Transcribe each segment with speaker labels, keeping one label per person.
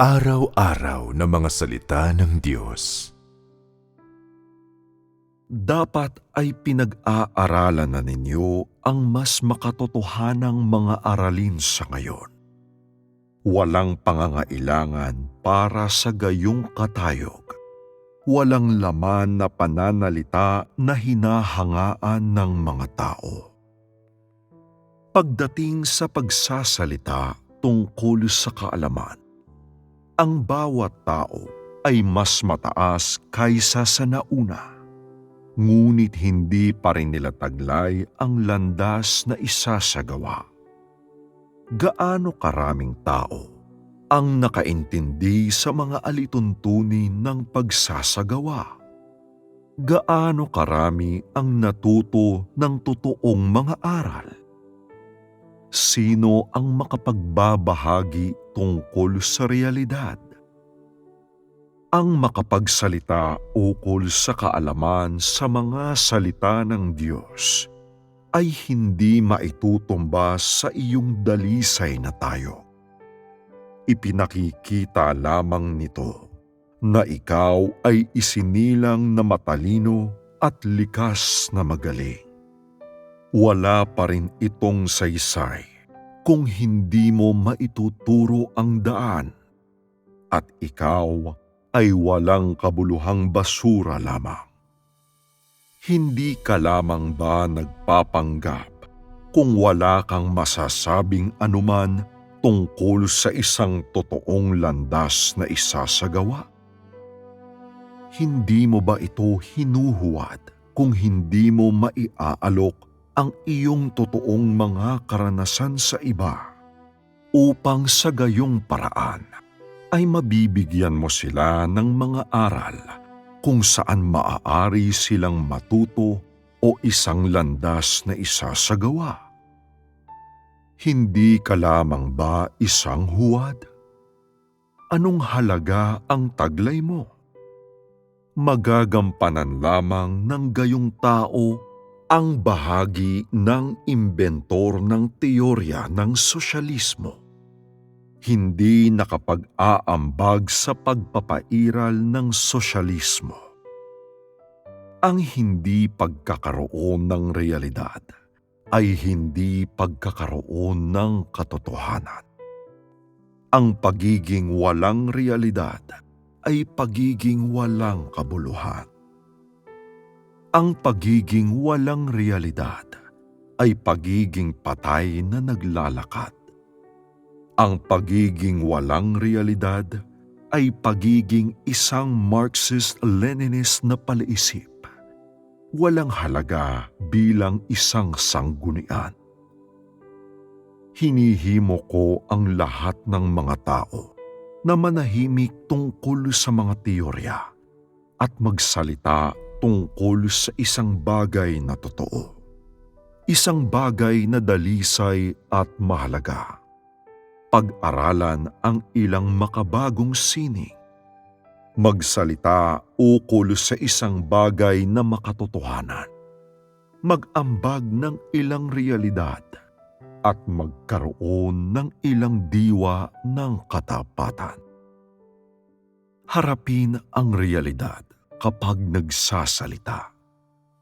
Speaker 1: Araw-araw na mga salita ng Diyos.
Speaker 2: dapat ay pinag-aaralan na ninyo ang mas makatotohanang mga aralin sa ngayon. Walang pangangailangan para sa gayong katayog. Walang laman na pananalita na hinahangaan ng mga tao. Pagdating sa pagsasalita tungkol sa kaalaman, ang bawat tao ay mas mataas kaysa sa nauna. Ngunit hindi pa rin nila taglay ang landas na isasagawa. Gaano karaming tao ang nakaintindi sa mga alituntunin ng pagsasagawa? Gaano karami ang natuto ng totoong mga aral? Sino ang makapagbabahagi tungkol sa realidad? Ang makapagsalita ukol sa kaalaman sa mga salita ng Diyos ay hindi maitutumbas sa iyong dalisay na tayo. Ipinakikita lamang nito na ikaw ay isinilang na matalino at likas na magaling wala pa rin itong saysay kung hindi mo maituturo ang daan at ikaw ay walang kabuluhang basura lamang. Hindi ka lamang ba nagpapanggap kung wala kang masasabing anuman tungkol sa isang totoong landas na isasagawa? Hindi mo ba ito hinuhuwad kung hindi mo maiaalok ang iyong totoong mga karanasan sa iba upang sa gayong paraan ay mabibigyan mo sila ng mga aral kung saan maaari silang matuto o isang landas na isasagawa. Hindi ka lamang ba isang huwad? Anong halaga ang taglay mo? Magagampanan lamang ng gayong tao ang bahagi ng imbentor ng teorya ng sosyalismo. Hindi nakapag-aambag sa pagpapairal ng sosyalismo. Ang hindi pagkakaroon ng realidad ay hindi pagkakaroon ng katotohanan. Ang pagiging walang realidad ay pagiging walang kabuluhan. Ang pagiging walang realidad ay pagiging patay na naglalakad. Ang pagiging walang realidad ay pagiging isang Marxist-Leninist na palaisip. Walang halaga bilang isang sanggunian. Hinihimo ko ang lahat ng mga tao na manahimik tungkol sa mga teorya at magsalita tungkol sa isang bagay na totoo. Isang bagay na dalisay at mahalaga. Pag-aralan ang ilang makabagong sining. Magsalita ukol sa isang bagay na makatotohanan. Mag-ambag ng ilang realidad at magkaroon ng ilang diwa ng katapatan. Harapin ang realidad kapag nagsasalita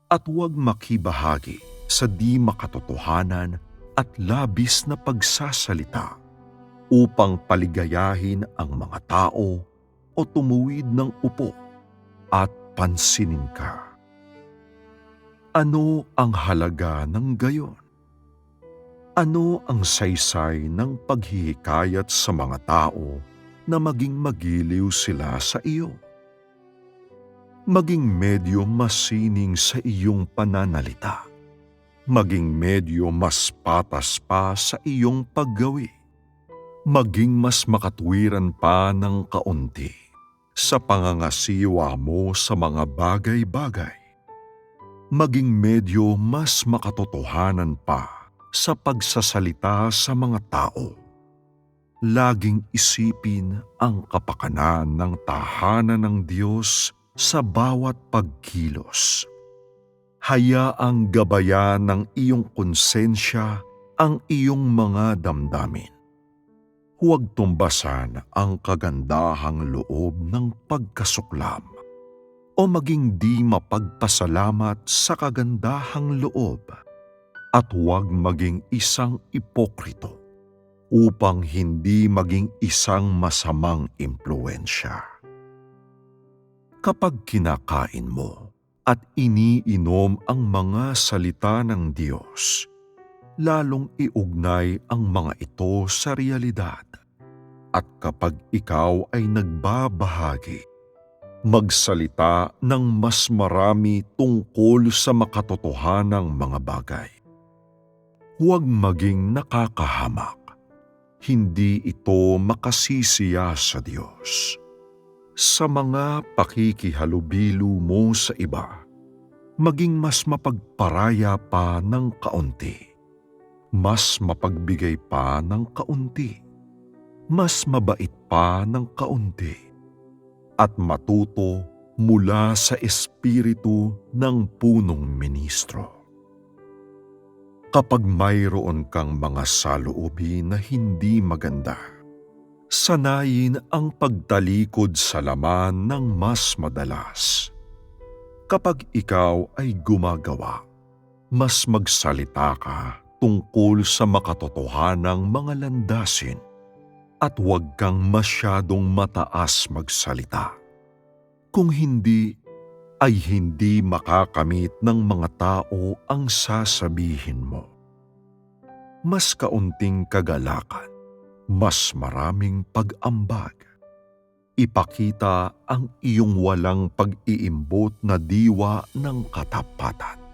Speaker 2: at huwag makibahagi sa di makatotohanan at labis na pagsasalita upang paligayahin ang mga tao o tumuwid ng upo at pansinin ka. Ano ang halaga ng gayon? Ano ang saysay ng paghihikayat sa mga tao na maging magiliw sila sa iyo? Maging medyo masining sa iyong pananalita. Maging medyo mas patas pa sa iyong paggawi. Maging mas makatwiran pa ng kaunti sa pangangasiwa mo sa mga bagay-bagay. Maging medyo mas makatotohanan pa sa pagsasalita sa mga tao laging isipin ang kapakanan ng tahanan ng Diyos sa bawat pagkilos. Hayaang gabayan ng iyong konsensya ang iyong mga damdamin. Huwag tumbasan ang kagandahang loob ng pagkasuklam o maging di mapagpasalamat sa kagandahang loob at huwag maging isang ipokrito upang hindi maging isang masamang impluensya. Kapag kinakain mo at iniinom ang mga salita ng Diyos, lalong iugnay ang mga ito sa realidad. At kapag ikaw ay nagbabahagi, magsalita ng mas marami tungkol sa makatotohanang mga bagay. Huwag maging nakakahamak. Hindi ito makasisiya sa Diyos. Sa mga pakikihalubilo mo sa iba, maging mas mapagparaya pa ng kaunti mas mapagbigay pa ng kaunti, mas mabait pa ng kaunti, at matuto mula sa espiritu ng punong ministro. Kapag mayroon kang mga saloobi na hindi maganda, sanayin ang pagtalikod sa laman ng mas madalas. Kapag ikaw ay gumagawa, mas magsalita ka tungkol sa makatotohanang mga landasin at huwag kang masyadong mataas magsalita. Kung hindi, ay hindi makakamit ng mga tao ang sasabihin mo. Mas kaunting kagalakan, mas maraming pag-ambag. Ipakita ang iyong walang pag-iimbot na diwa ng katapatan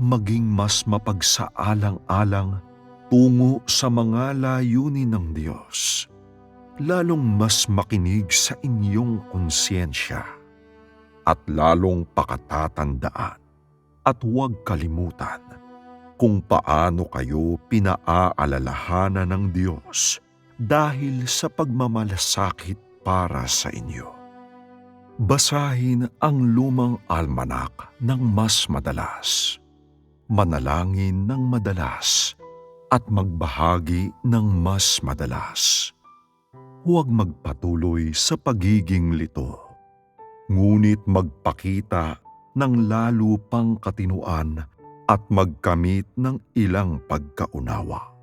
Speaker 2: maging mas mapagsaalang-alang tungo sa mga layunin ng Diyos, lalong mas makinig sa inyong konsyensya at lalong pakatatandaan at huwag kalimutan kung paano kayo pinaaalalahanan ng Diyos dahil sa pagmamalasakit para sa inyo. Basahin ang lumang almanak ng mas madalas manalangin ng madalas at magbahagi ng mas madalas. Huwag magpatuloy sa pagiging lito, ngunit magpakita ng lalo pang katinuan at magkamit ng ilang pagkaunawa.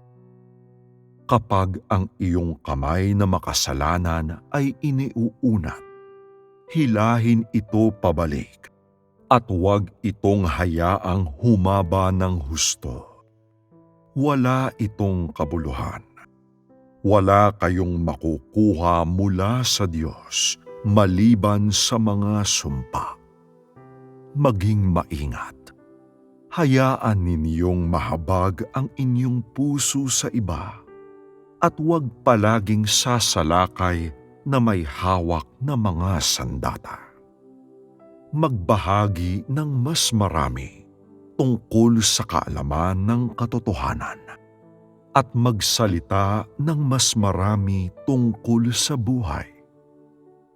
Speaker 2: Kapag ang iyong kamay na makasalanan ay iniuunat, hilahin ito pabalik at huwag itong hayaang humaba ng husto. Wala itong kabuluhan. Wala kayong makukuha mula sa Diyos maliban sa mga sumpa. Maging maingat. Hayaan ninyong mahabag ang inyong puso sa iba at huwag palaging sasalakay na may hawak na mga sandata magbahagi ng mas marami tungkol sa kaalaman ng katotohanan at magsalita ng mas marami tungkol sa buhay.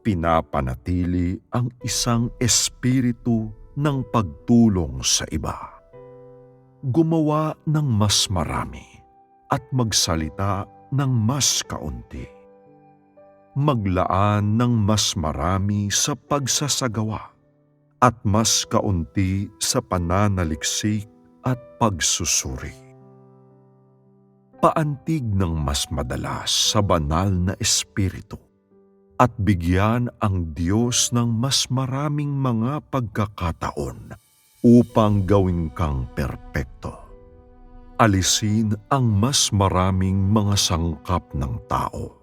Speaker 2: Pinapanatili ang isang espiritu ng pagtulong sa iba. Gumawa ng mas marami at magsalita ng mas kaunti. Maglaan ng mas marami sa pagsasagawa at mas kaunti sa pananaliksik at pagsusuri. Paantig ng mas madalas sa banal na espiritu at bigyan ang Diyos ng mas maraming mga pagkakataon upang gawin kang perpekto. Alisin ang mas maraming mga sangkap ng tao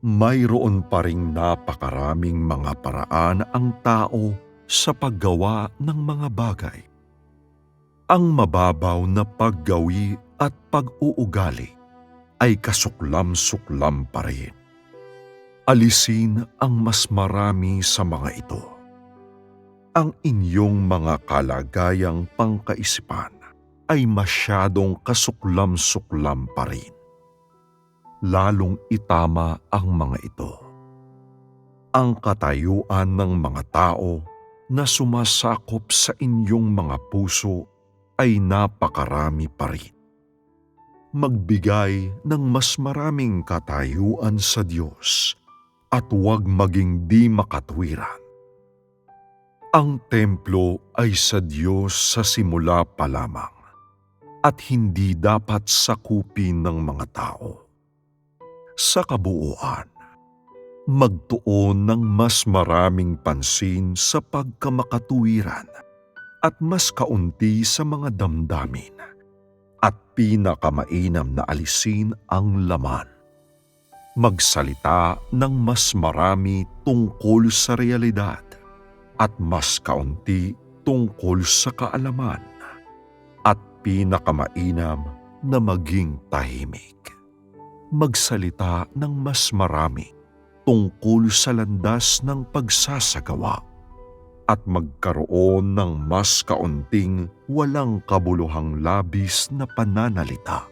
Speaker 2: mayroon pa ring napakaraming mga paraan ang tao sa paggawa ng mga bagay. Ang mababaw na paggawi at pag-uugali ay kasuklam-suklam pa rin. Alisin ang mas marami sa mga ito. Ang inyong mga kalagayang pangkaisipan ay masyadong kasuklam-suklam pa rin. Lalong itama ang mga ito. Ang katayuan ng mga tao na sumasakop sa inyong mga puso ay napakarami pa rin. magbigay ng mas maraming katayuan sa Diyos at huwag maging di makatwiran. Ang templo ay sa Diyos sa simula pa lamang at hindi dapat sakupin ng mga tao. Sa kabuuan, magtuon ng mas maraming pansin sa pagkamakatuwiran at mas kaunti sa mga damdamin at pinakamainam na alisin ang laman. Magsalita ng mas marami tungkol sa realidad at mas kaunti tungkol sa kaalaman at pinakamainam na maging tahimik. Magsalita ng mas marami tungkol sa landas ng pagsasagawa at magkaroon ng mas kaunting walang kabuluhang labis na pananalita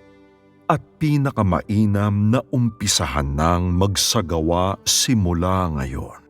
Speaker 2: at pinakamainam na umpisahan ng magsagawa simula ngayon